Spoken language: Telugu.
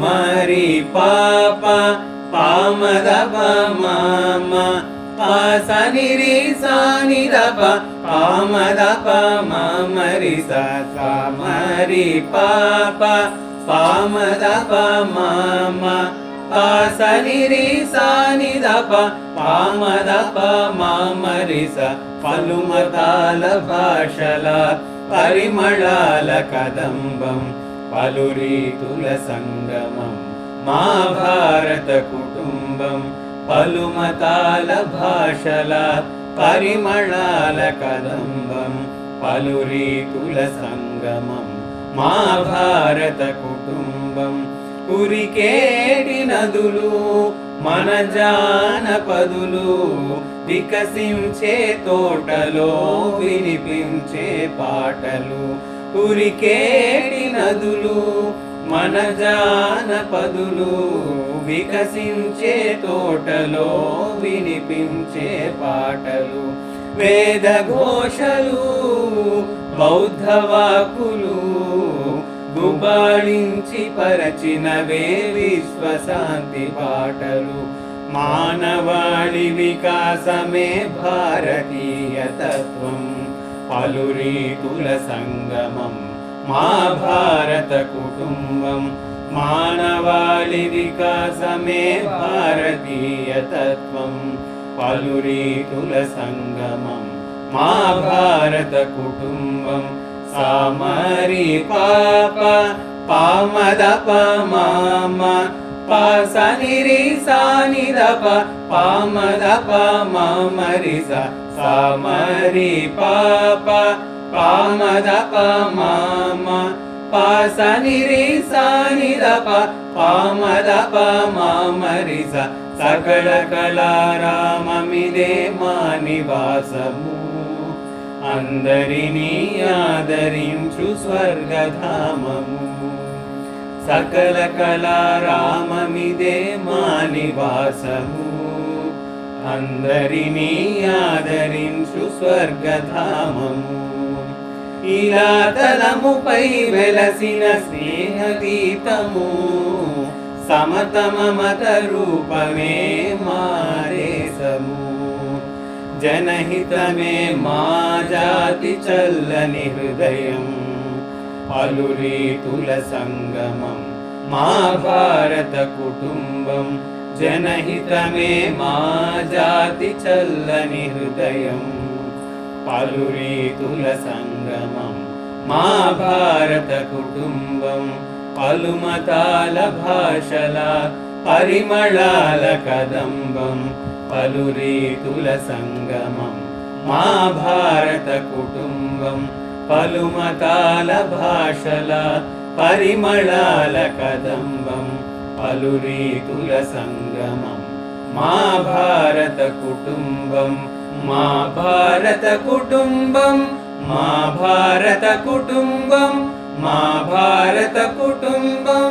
मारि पाप पामदा पा मा पासानि री सा नि पामदा पा मारिसारि पापा पामदा पा मा पासानि री सा भाषल परिमलाल कदम्बम् పలు రీతుల సంగమం మా భారత కుటుంబం పలుమతాల భాషల పరిమళాల కదంబం పలు రీతుల సంగమం మా భారత కుటుంబం. ఉరికేటి నదులు మన జానపదులు వికసించే తోటలో వినిపించే పాటలు ఉరికేటి నదులు మన జానపదులు వికసించే తోటలో వినిపించే పాటలు వేద ఘోషలు బౌద్ధ వాకులు గుబాళించి పరచినవే విశ్వశాంతి పాటలు. మానవాళి వికాసమే భారతీయ తత్వం. ङ्गमम् मा भारतकुटुम्बम् मानवालिविकास मे भारतीयतत्त्वम् पालुरी तुलसङ्गमम् मा भारतकुटुम्बं सामरि पाप पामद पाम సంగమం మా సానిదప కుటుంబం సామరి పాప పామద మామ పాసని దప స సామరి పాప పామద మామ. పాసని రి సాని దప పామద మరి స సకల కళారామమిదే మా నివాసము. అందరినీ ఆదరించు స్వర్గధామము. సకల కళారామమిదే మా నివాసము అందరినీ ఆదరించు స్వర్గధామము. ఇలా తలముపై వెలసిన స్నేహగీతము. సమతమ మత రూపమే మారేసము జనహితమే మా జాతి చల్లని హృదయం. పలు రీతుల సంగమం. మా భారత కుటుంబం జనహితమే మా జాతి చల్లని హృదయం. పలు రీతుల సంగమం మా భారత కుటుంబం. పలు మతాల భాషల పరిమళాల కదంబం. పలు రీతుల సంగమం మా భారత కుటుంబం. పలుమతాల భాషల పరిమళాల కదంబం పలు రీతుల సంగమం. మా భారత కుటుంబం మా భారత కుటుంబం మా భారత కుటుంబం మా భారత కుటుంబం.